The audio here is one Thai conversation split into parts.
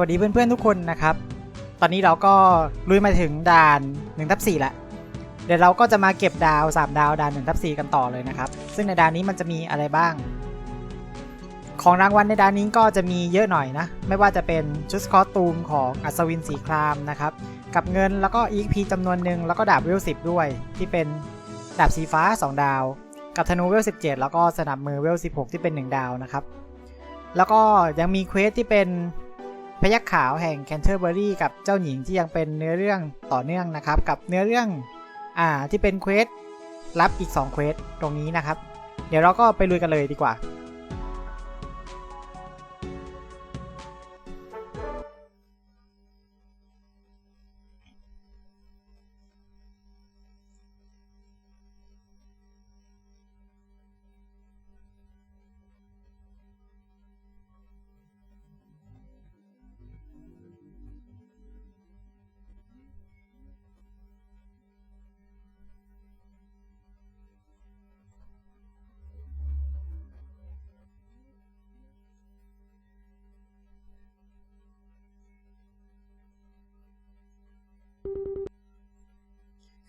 วัสดีเพื่อนๆทุกคนนะครับ ตอนนี้เราก็ลุยมาถึงด่าน1ทับ4ละ เดี๋ยวเราก็จะมาเก็บดาว 3 ดาวด่าน1ทับ4กันต่อเลยนะครับ ซึ่งในด่านนี้มันจะมีอะไรบ้าง ของรางวัลในด่านนี้ก็จะมีเยอะหน่อยนะ ไม่ว่าจะเป็นชุดคอสตูมของอัศวินสีครามนะครับ กับเงินแล้วก็ EXP จำนวนหนึ่งแล้วก็ดาบเวล10 ด้วย ที่เป็นดาบสีฟ้า 2 ดาว กับธนูเวล17 แล้วก็สนับมือเวล16 ที่เป็น 1 ดาวนะครับ แล้วก็ยังมีเควสที่เป็น พยักขาวแห่งแคนเทอร์เบอรี่กับเจ้าหญิงที่ยังเป็นเนื้อเรื่องต่อเนื่องนะครับ กับเนื้อเรื่องอ่าที่เป็นเควสรับอีก2เควสตรงนี้นะครับ เดี๋ยวเราก็ไปลุยกันเลยดีกว่า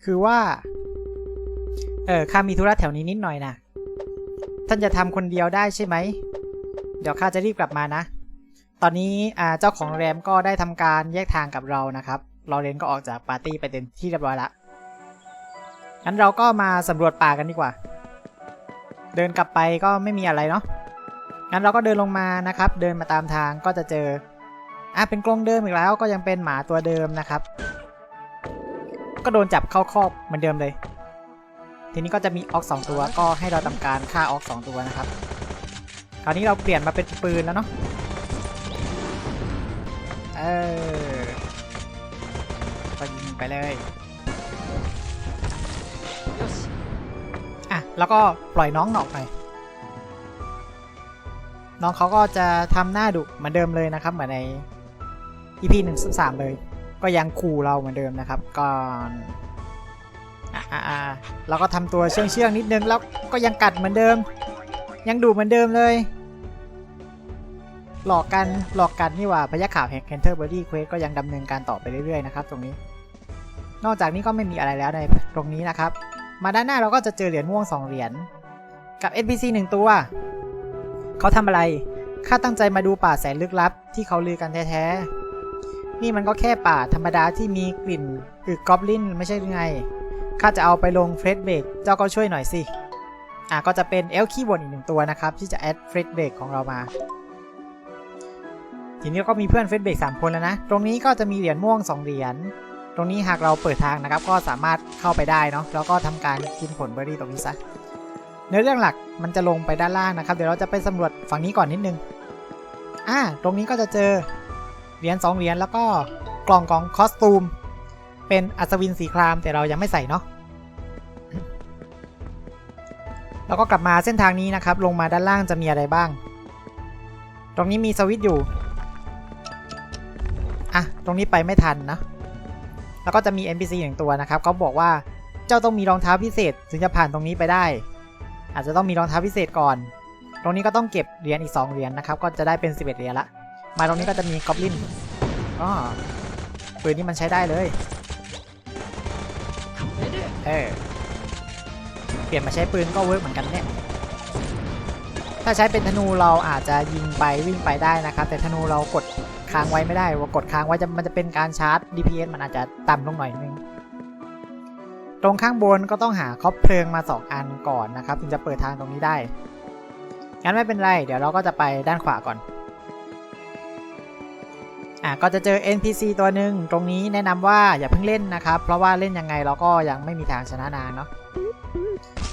คือว่า เออข้ามีธุระแถวนี้นิดหน่อยนะท่านจะทำคนเดียวได้ใช่ไหม เดี๋ยวข้าจะรีบกลับมานะ ตอนนี้อ่าเจ้าของโรงแรมก็ได้ทำการแยกทางกับเรานะครับ เราเรนก็ออกจากปาร์ตี้ไปเต็มที่เรียบร้อยละงั้นเราก็มาสำรวจป่ากันดีกว่า เดินกลับไปก็ไม่มีอะไรเนาะงั้นเราก็เดินลงมานะครับ เดินมาตามทางก็จะเจออะเป็นกรงเดิมอีกแล้วก็ยังเป็นหมาตัวเดิมนะครับ ก็โดนจับเข้าคอกเหมือนเดิมเลย ทีนี้ก็จะมีออกสองตัวก็ให้เราทำการฆ่าออกสองตัวนะครับ คราวนี้เราเปลี่ยนมาเป็นปืนแล้วเนาะเออก็ยิงไปเลยอะแล้วก็ปล่อยน้องหนอกไปน้องเขาก็จะทำหน้าดุเหมือนเดิมเลยนะครับ เหมือนใน EP หนึ่งสามเลย ก็ยังขู่เราเหมือนเดิมนะครับก่อนอะอะอะเราก็ทำตัวเชื่องเชื่องนิดนึงแล้วก็ยังกัดเหมือนเดิม ยังดุเหมือนเดิมเลย หลอกกันหลอกกันนี่ว่าพยักข่าวแห่งแคนเทอร์เบอรี่เควสก็ยังดำเนินการต่อไปเรื่อยๆนะครับตรงนี้ นอกจากนี้ก็ไม่มีอะไรแล้วในตรงนี้นะครับ มาด้านหน้าเราก็จะเจอเหรียญม่วง 2 เหรียญกับ NPC 1 ตัว เขาทำอะไรข้าตั้งใจมาดูป่าแสนลึกลับที่เขาลือกันแท้ๆ นี่มันก็แค่ป่าธรรมดาที่มีกลิ่นคือกอบลินไม่ใช่ไง ข้าจะเอาไปลงเฟรดเบรกเจ้าก็ช่วยหน่อยสิ อะก็จะเป็นเอลคีบนอีกหนึ่งตัวนะครับ ที่จะแอดเฟรดเบรกของเรามา ทีนี้ก็มีเพื่อนเฟรดเบรกสามคนแล้วนะ ตรงนี้ก็จะมีเหรียญม่วง2เหรียญ ตรงนี้หากเราเปิดทางนะครับ ก็สามารถเข้าไปได้เนาะ แล้วก็ทำการกินผลเบอร์รี่ตรงนี้ซะเนื้อเรื่องหลักมันจะลงไปด้านล่างนะครับ เดี๋ยวเราจะไปสำรวจฝั่งนี้ก่อนนิดนึง อ่า ตรงนี้ก็จะเจอ เหรียญ2เหรียญแล้วก็กล่องของคอสตูม เป็นอัศวินสีครามแต่เรายังไม่ใส่เนาะแล้วก็กลับมาเส้นทางนี้นะครับ ลงมาด้านล่างจะมีอะไรบ้าง ตรงนี้มีสวิตอยู่อะตรงนี้ไปไม่ทันนะ แล้วก็จะมี NPC หนึ่งตัวนะครับเขาบอกว่าเจ้าต้องมีรองเท้าพิเศษ ถึงจะผ่านตรงนี้ไปได้ อาจจะต้องมีรองเท้าพิเศษก่อน ตรงนี้ก็ต้องเก็บเหรียญอีก 2 เหรียญนะครับ ก็จะได้เป็น 11 เหรียญละ มาตรงนี้ก็จะมีกอบลินอ๋อปืนนี้มันใช้ได้เลย เออ เปลี่ยนมาใช้ปืนก็เวิร์กเหมือนกันเนี่ย ถ้าใช้เป็นธนูเราอาจจะยิงไปวิ่งไปได้นะครับ แต่ธนูเรากดค้างไว้ไม่ได้ ว่ากดค้างไว้จะมันจะเป็นการชาร์จ DPS มันอาจจะต่ำลงหน่อยนึง ตรงข้างบนก็ต้องหาคบเพลิงมา 2 อันก่อนนะครับ ถึงจะเปิดทางตรงนี้ได้ งั้นไม่เป็นไร เดี๋ยวเราก็จะไปด้านขวาก่อน อะก็จะเจอ NPC ตัวหนึ่งตรงนี้แนะนำว่าอย่าเพิ่งเล่นนะครับ เพราะว่าเล่นยังไงเราก็ยังไม่มีทางชนะนานเนาะ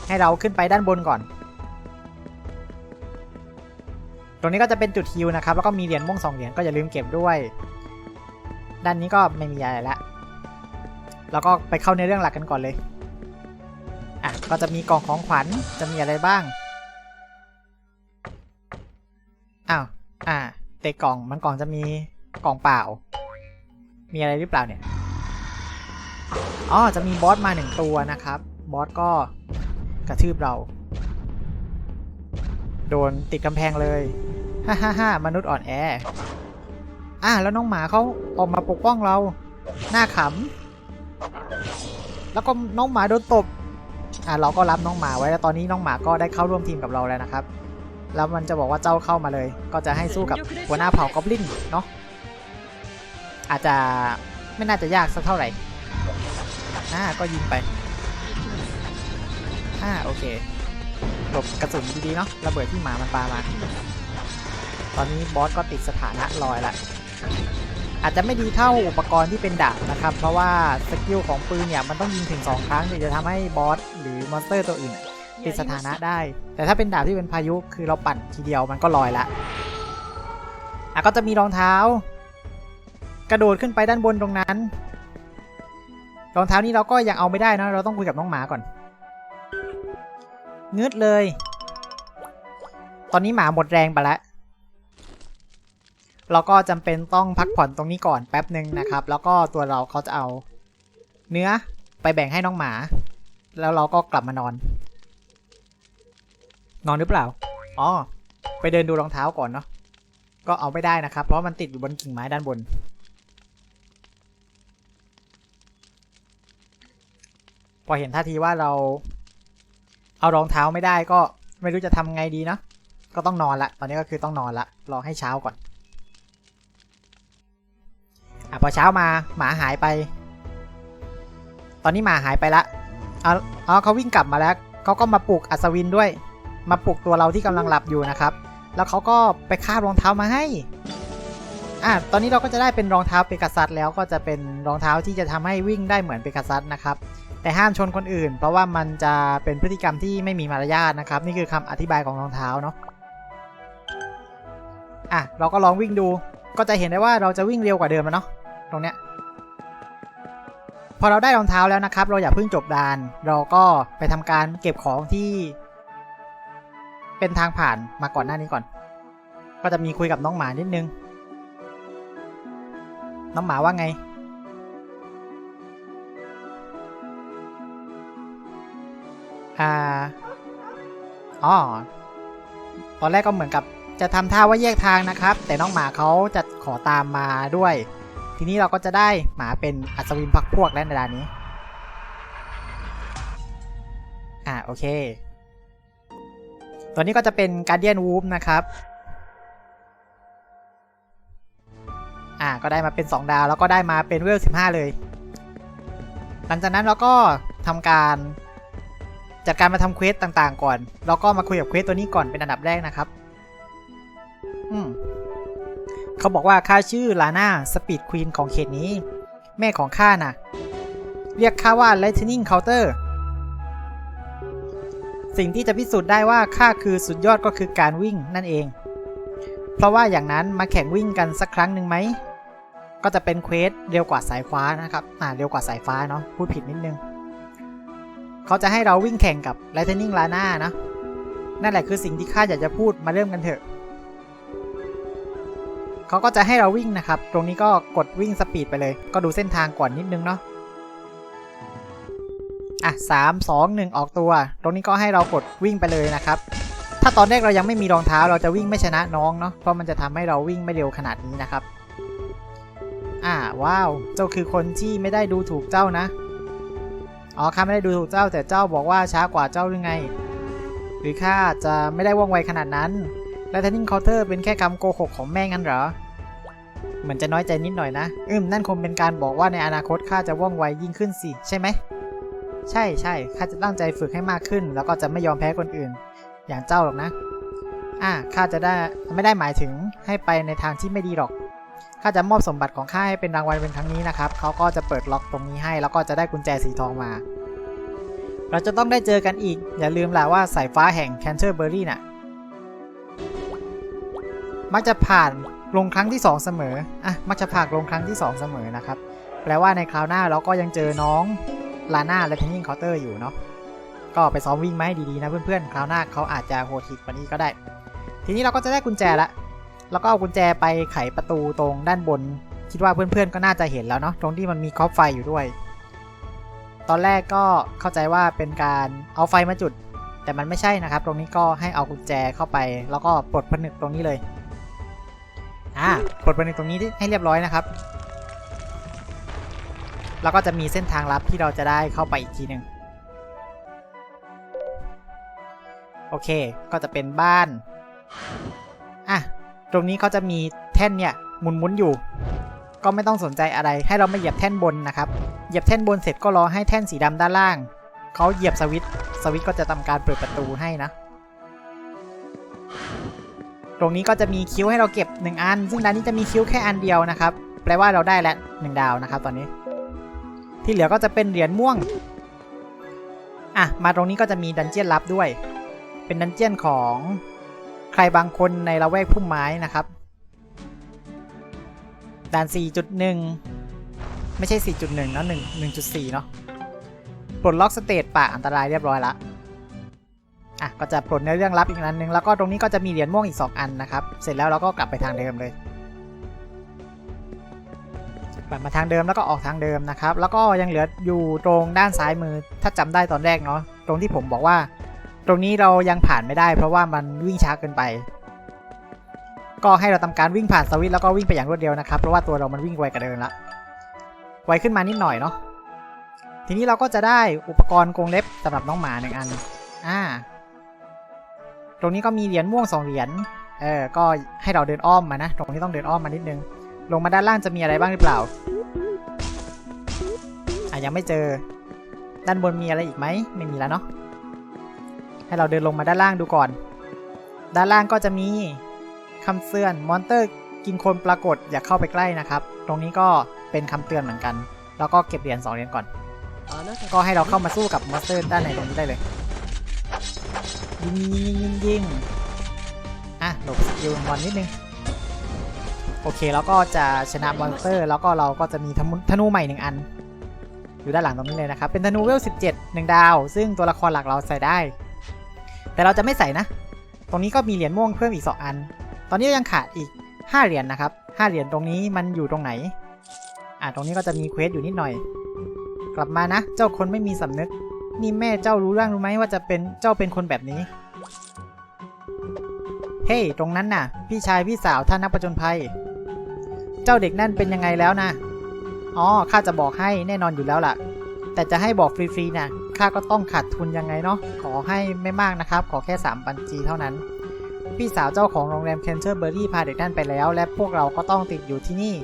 ให้เราขึ้นไปด้านบนก่อน ตรงนี้ก็จะเป็นจุดฮิวนะครับ แล้วก็มีเหรียญม่วงสองเหรียญก็อย่าลืมเก็บด้วย ด้านนี้ก็ไม่มีอะไรละแล้วก็ไปเข้าในเรื่องหลักกันก่อนเลยอะก็จะมีกล่องของขวัญจะมีอะไรบ้างอ้าวอ่าเตะกล่องมันกล่องจะมี กล่องเปล่า มีอะไรหรือเปล่าเนี่ย อ๋อ จะมีบอสมาหนึ่งตัวนะครับ บอสก็กระทืบเรา โดนติดกำแพงเลย ฮ่าฮ่าฮ่ามนุษย์อ่อนแอ อะแล้วน้องหมาเขาออกมาปกป้องเรา หน้าขำ แล้วก็น้องหมาโดนตบ อะเราก็รับน้องหมาไว้แล้วตอนนี้น้องหมาก็ได้เข้าร่วมทีมกับเราแล้วนะครับแล้วมันจะบอกว่าเจ้าเข้ามาเลย ก็จะให้สู้กับหัวหน้าเผ่ากอบลินเนาะ อาจจะไม่น่าจะยากสักเท่าไหร่อ่าก็ยิงไปอ่าโอเคหลบกระสุนดีๆเนาะระเบิดที่หมามันปามาตอนนี้บอสก็ติดสถานะลอยละอาจจะไม่ดีเท่าอุปกรณ์ที่เป็นดาบนะครับ เพราะว่าสกิลของปืนเนี่ยมันต้องยิงถึง 2 ครั้งถึงจะทำให้บอสหรือมอนสเตอร์ตัวอื่นติดสถานะได้ แต่ถ้าเป็นดาบที่เป็นพายุคือเราปั่นทีเดียวมันก็ลอยละอะก็จะมีรองเท้า กระโดดขึ้นไปด้านบนตรงนั้นรองเท้านี้เราก็ยังเอาไม่ได้นะเราต้องคุยกับน้องหมาก่อนงืดเลย ตอนนี้หมาหมดแรงไปแล้วเราก็จำเป็นต้องพักผ่อนตรงนี้ก่อนแป๊บหนึ่งนะครับ แล้วก็ตัวเราเขาจะเอา เนื้อไปแบ่งให้น้องหมา แล้วเราก็กลับมานอน นอนหรือเปล่าอ๋อไปเดินดูรองเท้าก่อนเนาะก็เอาไม่ได้นะครับ เพราะมันติดอยู่บนกิ่งไม้ด้านบน พอเห็นท่าทีว่าเรา เอารองเท้าไม่ได้ก็ไม่รู้จะทำไงดีเนาะก็ต้องนอนละตอนนี้ก็คือต้องนอนละรอให้เช้าก่อนอะพอเช้ามาหมาหายไป ตอนนี้หมาหายไปละเอาเอาเขาวิ่งกลับมาแล้วเขาก็มาปลุกอัศวินด้วย มาปลุกตัวเราที่กำลังหลับอยู่นะครับ แล้วเขาก็ไปคาบรองเท้ามาให้อะตอนนี้เราก็จะได้เป็นรองเท้าเปกัสซัสแล้วก็จะเป็นรองเท้าที่จะทำให้วิ่งได้เหมือนเปกัสซัสนะครับ แต่ห้ามชนคนอื่น เพราะว่ามันจะเป็นพฤติกรรมที่ไม่มีมารยาทนะครับ นี่คือคำอธิบายของรองเท้าเนาะอะเราก็ลองวิ่งดู ก็จะเห็นได้ว่าเราจะวิ่งเร็วกว่าเดิมแล้วเนาะตรงเนี้ยพอเราได้รองเท้าแล้วนะครับ เราอย่าเพิ่งจบดาน เราก็ไปทำการเก็บของที่ เป็นทางผ่านมาก่อนหน้านี้ก่อน ก็จะมีคุยกับน้องหมานิดนึง น้องหมาว่าไง อ่าอ๋อตอนแรกก็เหมือนกับจะทำท่าว่าแยกทางนะครับ แต่น้องหมาเขาจะขอตามมาด้วย ทีนี้เราก็จะได้หมาเป็นอัศวินพักพวกแล้วในดานนี้ อ่าโอเค ตัวนี้ก็จะเป็นการเดียนวูฟนะครับ อ่าก็ได้มาเป็น 2 ดาวแล้วก็ได้มาเป็นเวล15 เลย หลังจากนั้นเราก็ทำการ จัดการมาทำเควสต่างๆก่อนเราก็มาคุยกับเควสตัวนี้ก่อนเป็นอันดับแรกนะครับ อืมเขาบอกว่าข้าชื่อลาน่าสปีดควีนของเขตนี้ แม่ของข้าน่ะ เรียกข้าว่า Lightning Counter สิ่งที่จะพิสูจน์ได้ว่าข้าคือสุดยอดก็คือการวิ่งนั่นเอง เพราะว่าอย่างนั้นมาแข่งวิ่งกันสักครั้งหนึ่งไหม ก็จะเป็นเควสเร็วกว่าสายฟ้านะครับ อ่า เร็วกว่าสายฟ้าเนาะ พูดผิดนิดนึง เขาจะให้เราวิ่งแข่งกับ Lightning Lana นะ นั่นแหละคือสิ่งที่ข้าอยากจะพูดมาเริ่มกันเถอะ เขาก็จะให้เราวิ่งนะครับ ตรงนี้ก็กดวิ่งสปีดไปเลย ก็ดูเส้นทางก่อนนิดนึงเนาะ อะสามสองหนึ่งออกตัว ตรงนี้ก็ให้เรากดวิ่งไปเลยนะครับ ถ้าตอนแรกเรายังไม่มีรองเท้าเราจะวิ่งไม่ชนะน้องเนาะ เพราะมันจะทำให้เราวิ่งไม่เร็วขนาดนี้นะครับ อ่าว้าว เจ้าคือคนที่ไม่ได้ดูถูกเจ้านะ อ๋อข้าไม่ได้ดูถูกเจ้าแต่เจ้าบอกว่าช้ากว่าเจ้าหรือไง หรือข้าจะไม่ได้ว่องไวขนาดนั้น และ Turning Counter เป็นแค่คำโกหกของแม่งั้นเหรอ เหมือนจะน้อยใจนิดหน่อยนะ อืมนั่นคงเป็นการบอกว่าในอนาคตข้าจะว่องไวยิ่งขึ้นสิใช่ไหม ใช่ใช่ข้าจะตั้งใจฝึกให้มากขึ้น แล้วก็จะไม่ยอมแพ้คนอื่น อย่างเจ้าหรอกนะ อ่าข้าจะได้ไม่ได้หมายถึงให้ไปในทางที่ไม่ดีหรอกาจะมอบสมบัติของข้าให้เป็นรางวัลเป็นครั้งนี้นะครับเขาก็จะเปิดล็อกตรงนี้ให้ แล้วก็จะได้กุญแจสีทองมา เราจะต้องได้เจอกันอีก อย่าลืมล่ะว่าสายฟ้าแห่งแคนเทอร์เบอรี่น่ะ มักจะผ่านลงครั้งที่ 2 เสมอ อะ มักจะผ่านลงครั้งที่ 2 เสมอนะครับ แปลว่าในคราวหน้าเราก็ยังเจอน้องลาน่าและเทนนิงเคาน์เตอร์อยู่เนาะ ก็ไปซ้อมวิ่งมาให้ดีๆนะเพื่อนๆ คราวหน้าเขาอาจจะโหดหิดกว่านี้ก็ได้ ทีนี้เราก็จะได้กุญแจละ แล้วก็เอากุญแจไปไขประตูตรงด้านบน คิดว่าเพื่อนๆก็น่าจะเห็นแล้วเนาะตรงที่มันมีคอปไฟอยู่ด้วย ตอนแรกก็เข้าใจว่าเป็นการเอาไฟมาจุด แต่มันไม่ใช่นะครับ ตรงนี้ก็ให้เอากุญแจเข้าไป แล้วก็ปลดผนึกตรงนี้เลยอ่าปลดบันทึกตรงนี้ให้เรียบร้อยนะครับแล้วก็จะมีเส้นทางลับที่เราจะได้เข้าไปอีกทีหนึ่งโอเค ก็จะเป็นบ้าน อะ รงนี้เขาจะมีแท่นเนี่ยหมุนๆอยู่ ก็ไม่ต้องสนใจอะไร ให้เรามาเหยียบแท่นบนนะครับ เหยียบแท่นบนเสร็จก็รอให้แท่นสีดำด้านล่าง เขาเหยียบสวิตสวิตก็จะทำการเปิดประตูให้นะ ตรงนี้ก็จะมีคิ้วให้เราเก็บ 1 อัน ซึ่งด้านนี้จะมีคิ้วแค่อันเดียวนะครับ แปลว่าเราได้แล้ว1ดาวนะครับ ตอนนี้ ที่เหลือก็จะเป็นเหรียญม่วง อะ มาตรงนี้ก็จะมีดันเจียนลับด้วย เป็นดันเจียนของ รบางคนในละแวกพุ่มไม้นะครับ ด่าน 4.1 ไม่ใช่ 4.1เนาะ1 1.4 เนาะปลดล็อกสเตตป่าอันตรายเรียบร้อยละอะก็จะปลดในเรื่องลับอีกอันนึง แล้วก็ตรงนี้ก็จะมีเหรียญม่วงอีก 2 อันนะครับ เสร็จแล้วเราก็กลับไปทางเดิมเลยกลับมาทางเดิมแล้วก็ออกทางเดิมนะครับ แล้วก็ยังเหลืออยู่ตรงด้านซ้ายมือถ้าจำได้ตอนแรกเนาะตรงที่ผมบอกว่า ตรงนี้เรายังผ่านไม่ได้เพราะว่ามันวิ่งช้าเกินไป ก็ให้เราทำการวิ่งผ่านสวิตแล้วก็วิ่งไปอย่างรวดเร็วนะครับเพราะว่าตัวเรามันวิ่งไวกว่าเดิมละไวขึ้นมานิดหน่อยเนาะทีนี้เราก็จะได้อุปกรณ์กรงเล็บสำหรับน้องหมาหนึ่งอันอ่าตรงนี้ก็มีเหรียญม่วงสองเหรียญเออก็ให้เราเดินอ้อมมานะ ตรงนี้ต้องเดินอ้อมมานิดนึง ลงมาด้านล่างจะมีอะไรบ้างหรือเปล่าอะยังไม่เจอ ด้านบนมีอะไรอีกไหมไม่มีแล้วเนาะ ให้เราเดินลงมาด้านล่างดูก่อน ด้านล่างก็จะมีคำเตือนมอนเตอร์กินคนปรากฏอย่าเข้าไปใกล้นะครับ ตรงนี้ก็เป็นคำเตือนเหมือนกัน แล้วก็เก็บเหรียญ2เหรียญก่อน ก็ให้เราเข้ามาสู้กับมอนสเตอร์ด้านในตรงนี้ได้เลย ยิงยิงยิงยิงอะหลบสกิลมอนนิดนึงโอเคแล้วก็จะชนะมอนสเตอร์ แล้วก็เราก็จะมีธนูธนูใหม่หนึ่งอัน อยู่ด้านหลังตรงนี้เลยนะครับ เป็นธนูเวล 17 1 ดาว ซึ่งตัวละครหลักเราใส่ได้ แต่เราจะไม่ใส่นะ ตรงนี้ก็มีเหรียญม่วงเพิ่มอีก 2 อัน ตอนนี้ยังขาดอีก 5 เหรียญนนะครับ 5 เหรียญตรงนี้มันอยู่ตรงไหน อะตรงนี้ก็จะมีเควสอยู่นิดหน่อย กลับมานะ เจ้าคนไม่มีสำนึก นี่แม่เจ้ารู้เรื่องรู้ไหมว่าจะเป็นเจ้าเป็นคนแบบนี้ เฮ้ย ตรงนั้นน่ะ พี่ชายพี่สาวท่านนักประจนภัย เจ้าเด็กนั่นเป็นยังไงแล้วนะ อ๋อ ข้าจะบอกให้แน่นอนอยู่แล้วล่ะ แต่จะให้บอกฟรีๆน่ะ ข้าก็ต้องขาดทุนยังไงเนาะขอให้ไม่มากนะครับ ขอแค่ 3 บัญชีเท่านั้น พี่สาวเจ้าของโรงแรมเคนเชอร์เบอรี่พาเด็กนั่นไปแล้ว และพวกเราก็ต้องติดอยู่ที่นี่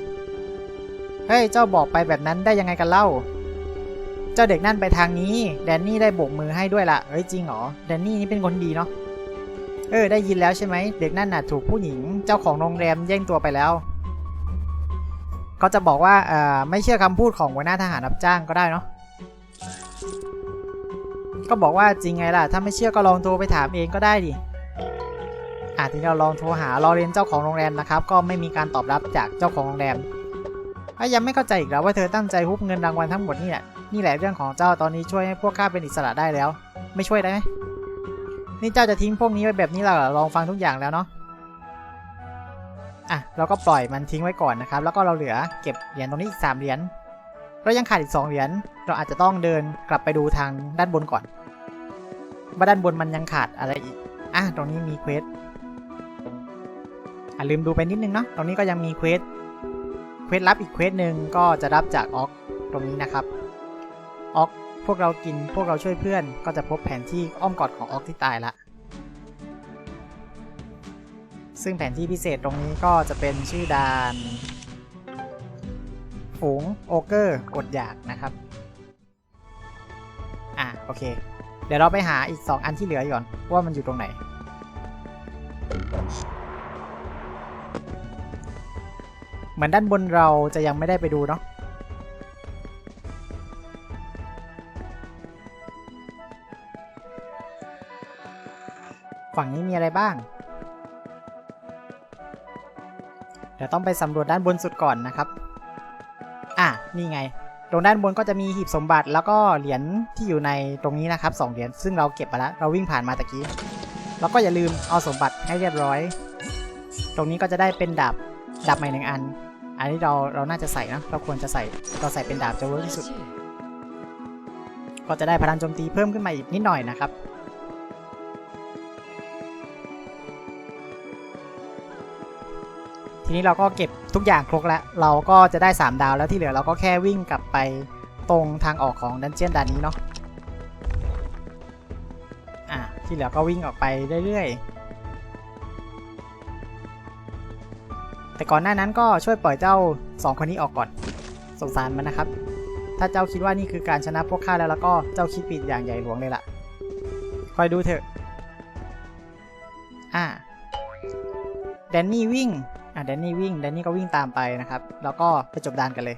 เฮ้ย เจ้าบอกไปแบบนั้นได้ยังไงกันเล่า เจ้าเด็กนั่นไปทางนี้ แดนนี่ได้โบกมือให้ด้วยละเอ้ยจริงเหรอแดนนี่นี่เป็นคนดีเนาะเออได้ยินแล้วใช่ไหมเด็กนั่นน่ะถูกผู้หญิงเจ้าของโรงแรมแย่งตัวไปแล้วก็จะบอกว่าเอ่อไม่เชื่อคำพูดของหัวหน้าทหารรับจ้างก็ได้เนาะ ก็บอกว่าจริงไงล่ะ ถ้าไม่เชื่อก็ลองโทรไปถามเองก็ได้ดิอะทีนี้เราลองโทรหาลอเรนเจ้าของโรงแรมนะครับ ก็ไม่มีการตอบรับจากเจ้าของโรงแรมก็ยังไม่เข้าใจอีกแล้วว่าเธอตั้งใจฮุบเงินรางวัลทั้งหมดนี่แหละนี่แหละเรื่องของเจ้าตอนนี้ช่วยให้พวกข้าเป็นอิสระได้แล้ว ไม่ช่วยได้ไหมนี่เจ้าจะทิ้งพวกนี้ไว้แบบนี้เรอลองฟังทุกอย่างแล้วเนาะอะเราก็ปล่อยมันทิ้งไว้ก่อนนะครับ แล้วก็เราเหลือเก็บเหรียญตรงนี้อีก3เหรียญ เรายังขาดอีก 2 เหรียญ เราอาจจะต้องเดินกลับไปดูทางด้านบนก่อน ว่าด้านบนมันยังขาดอะไรอีก อะ ตรงนี้มีเควสอะลืมดูไปนิดนึงเนาะ ตรงนี้ก็ยังมีเควส เควสลับอีกเควสหนึ่งก็จะรับจากออกตรงนี้นะครับออกพวกเรากินพวกเราช่วยเพื่อน ก็จะพบแผนที่อ้อมกอดของออกที่ตายละ ซึ่งแผนที่พิเศษตรงนี้ก็จะเป็นชื่อดาน ฝูงโอเกอร์อดอยากนะครับ อะโอเค เดี๋ยวเราไปหาอีก 2 อันที่เหลือก่อน ว่ามันอยู่ตรงไหน เหมือนด้านบนเราจะยังไม่ได้ไปดูเนาะฝั่งนี้มีอะไรบ้าง เดี๋ยวต้องไปสำรวจด้านบนสุดก่อนนะครับ นี่ไง ตรงด้านบนก็จะมีหีบสมบัติแล้วก็เหรียญที่อยู่ในตรงนี้นะครับสองเหรียญซึ่งเราเก็บไปแล้วเราวิ่งผ่านมาตะกี้แล้วก็อย่าลืมเอาสมบัติให้เรียบร้อย ตรงนี้ก็จะได้เป็นดาบดาบใหม่หนึ่งอัน อันนี้เราเราน่าจะใส่นะเราควรจะใส่เราใส่เป็นดาบจะเวิร์กที่สุด ก็จะได้พลังโจมตีเพิ่มขึ้นมาอีกนิดหน่อยนะครับ นี้เราก็เก็บทุกอย่างครบแล้ว เราก็จะได้ 3 ดาวแล้วที่เหลือเราก็แค่วิ่งกลับไปตรงทางออกของดันเจียนด่านนี้เนาะอะที่เหลือก็วิ่งออกไปเรื่อยๆ แต่ก่อนหน้านั้นก็ช่วยปล่อยเจ้า 2 คนนี้ออกก่อน สงสารมันนะครับ ถ้าเจ้าคิดว่านี่คือการชนะพวกข้าแล้วแล้วก็เจ้าคิดผิดอย่างใหญ่หลวงเลยล่ะ คอยดูเถอะ อ่าแดนนี่วิ่ง อะแดนนี่วิ่งแดนนี่ก็วิ่งตามไปนะครับ แล้วก็ไปจบด่านกันเลย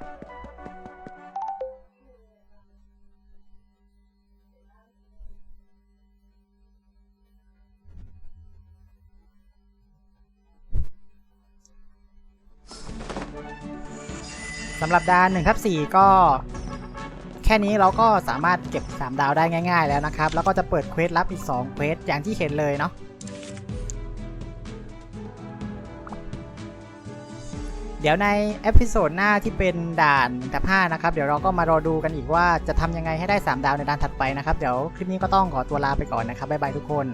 สำหรับดาน1ทับ4ก็แค่นี้เราก็สามารถเก็บ 3 ดาวได้ง่าย ๆ แล้วนะครับ แล้วก็จะเปิดเควสลับอีก 2 เควสอย่างที่เห็นเลยเนาะ ดี๋ยวในเอพิโซดหน้าที่เป็นด่านดับ5นะครับ เดี๋ยวเราก็มารอดูกันอีกว่าจะทำยังไงให้ได้ 3 ดาวในด่านถัดไปนะครับ เดี๋ยวคลิปนี้ก็ต้องขอตัวลาไปก่อนนะครับบ๊ายบายทุกคน